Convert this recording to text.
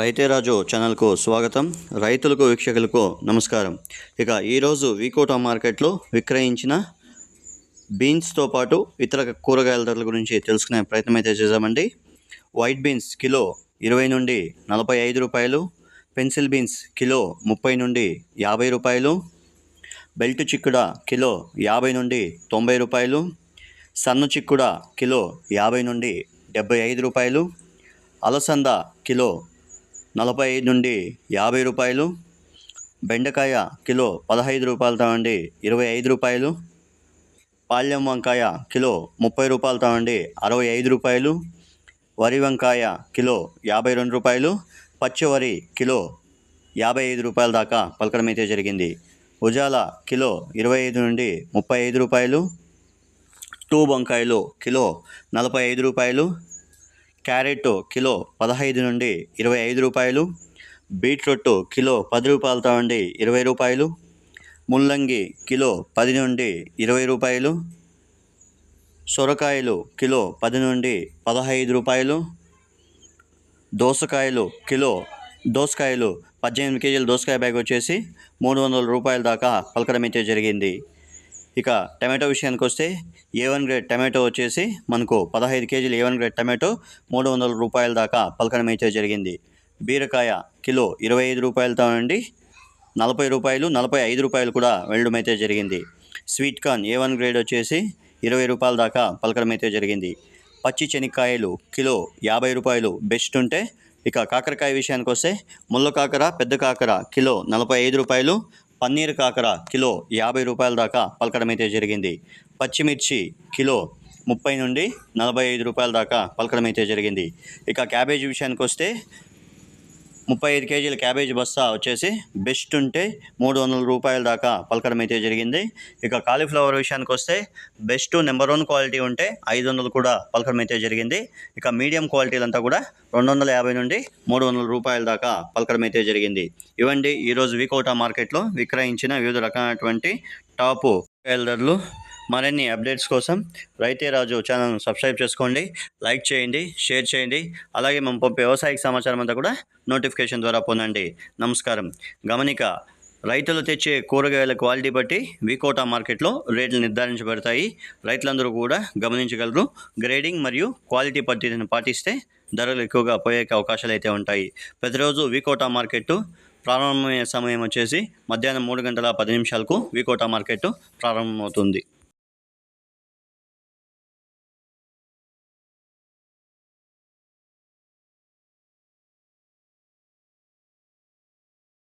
రైతే రాజు ఛానల్కు స్వాగతం. రైతులకు వీక్షకులకు నమస్కారం. ఇక ఈరోజు వీకోటా మార్కెట్లో విక్రయించిన బీన్స్తో పాటు ఇతర కూరగాయల ధరల గురించి తెలుసుకునే ప్రయత్నం అయితే చేద్దామండి వైట్ బీన్స్ కిలో ఇరవై నుండి నలభై ఐదు రూపాయలు పెన్సిల్ బీన్స్ కిలో ముప్పై నుండి యాభై రూపాయలు బెల్ట్ చిక్కుడ కిలో యాభై నుండి తొంభై రూపాయలు సన్న చిక్కుడ కిలో యాభై నుండి డెబ్బై ఐదు రూపాయలు అలసంద కిలో నలభై ఐదు నుండి యాభై రూపాయలు. బెండకాయ కిలో పదహైదు రూపాయలతో నుండి ఇరవై ఐదు రూపాయలు. పాల్యం వంకాయ కిలో ముప్పై రూపాయలతో నుండి అరవై ఐదు రూపాయలు. వరి వంకాయ కిలో యాభై రెండు రూపాయలు. పచ్చి వరి కిలో యాభై ఐదు రూపాయల దాకా పలకడం అయితే జరిగింది. ఉజాల కిలో ఇరవై ఐదు నుండి ముప్పై ఐదు రూపాయలు. టూ వంకాయలు కిలో నలభై ఐదు రూపాయలు. క్యారెట్ కిలో పదహైదు నుండి ఇరవై ఐదు రూపాయలు బీట్రూట్ కిలో పది రూపాయలతో నుండి ఇరవై రూపాయలు ముల్లంగి కిలో పది నుండి ఇరవై రూపాయలు సొరకాయలు కిలో పది నుండి పదహైదు రూపాయలు దోసకాయలు కిలో దోసకాయలు పద్దెనిమిది కేజీల దోసకాయ బ్యాగ్ వచ్చేసి మూడు వందల రూపాయల దాకా పలకడం అయితే జరిగింది. ఇక టమాటో విషయానికి వస్తే ఏ వన్ గ్రేడ్ టమాటో వచ్చేసి మనకు పదహైదు కేజీలు ఏ వన్ గ్రేడ్ టమాటో మూడు వందల రూపాయల దాకా పలకడం అయితే జరిగింది. బీరకాయ కిలో ఇరవై ఐదు రూపాయలతో నుండి నలభై రూపాయలు నలభై ఐదు రూపాయలు కూడా వెళ్ళడం అయితే జరిగింది. Sweet corn A one grade వచ్చేసి ఇరవై రూపాయల దాకా పలకడం అయితే జరిగింది. పచ్చి శనక్కాయలు కిలో యాభై రూపాయలు బెస్ట్ ఉంటే ఇక కాకరకాయ విషయానికి వస్తే ముళ్ళ కాకర పెద్ద కాకర కిలో నలభై ఐదు రూపాయలు పన్నీర్ కాకర కిలో యాభై రూపాయల దాకా పలకడం అయితే జరిగింది. పచ్చిమిర్చి కిలో ముప్పై నుండి నలభై ఐదు రూపాయల దాకా పలకడం అయితే జరిగింది. ఇక క్యాబేజీ విషయానికి వస్తే ముప్పై ఐదు కేజీల క్యాబేజీ బస్తా వచ్చేసి బెస్ట్ ఉంటే మూడు వందల రూపాయల దాకా పలకడం అయితే జరిగింది. ఇక కాలీఫ్లవర్ విషయానికి వస్తే బెస్ట్ నెంబర్ వన్ క్వాలిటీ ఉంటే ఐదు వందలు కూడా పలకడం అయితే జరిగింది. ఇక మీడియం క్వాలిటీలంతా కూడా రెండు వందల యాభై నుండి మూడు వందల రూపాయల దాకా పలకడం అయితే జరిగింది. ఇవండి ఈరోజు వికోటా మార్కెట్లో విక్రయించిన వివిధ రకమైనటువంటి టాపు కూరగాయల ధరలు మరిన్ని అప్డేట్స్ కోసం రైతే రాజు ఛానల్ను సబ్స్క్రైబ్ చేసుకోండి లైక్ చేయండి షేర్ చేయండి అలాగే మేము పంపే వ్యవసాయక సమాచారం అంతా కూడా నోటిఫికేషన్ ద్వారా పొందండి. నమస్కారం. గమనిక రైతులు తెచ్చే కూరగాయల క్వాలిటీ బట్టి వికోటా మార్కెట్లో రేట్లు నిర్ధారించబడతాయి. రైతులందరూ కూడా గమనించగలరు. గ్రేడింగ్ మరియు క్వాలిటీ పద్ధతిని పాటిస్తే ధరలు ఎక్కువగా పోయే అవకాశాలు అయితే ఉంటాయి. ప్రతిరోజు వికోటా మార్కెట్ ప్రారంభమయ్యే సమయం వచ్చేసి మధ్యాహ్నం మూడు గంటల పది నిమిషాలకు వికోటా మార్కెట్ ప్రారంభమవుతుంది.